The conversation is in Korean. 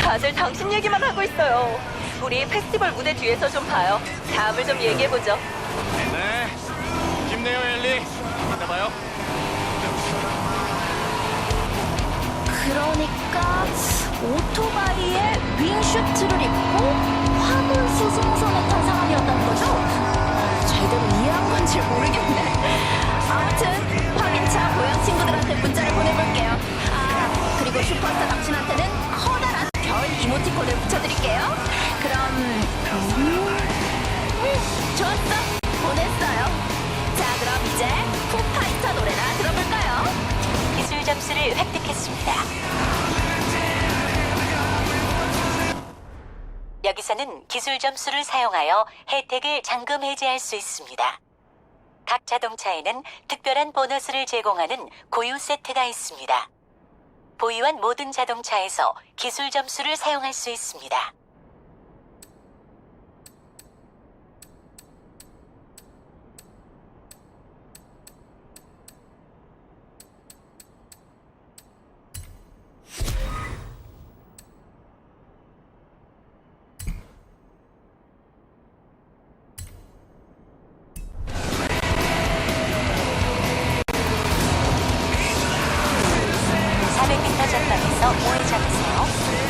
다들 당신 얘기만 하고 있어요. 우리 페스티벌 무대 뒤에서 좀 봐요. 다음을 좀 얘기해보죠. 네. 힘내요, 엘리. 이따 봐요. 그러니까 오토바이에 윙슈트를 입고 화물 수송선에 점수를 획득했습니다. 여기서는 기술 점수를 사용하여 혜택을 잠금 해제할 수 있습니다. 각 자동차에는 특별한 보너스를 제공하는 고유 세트가 있습니다. 보유한 모든 자동차에서 기술 점수를 사용할 수 있습니다. 하셨다면서 오해 잡으세요.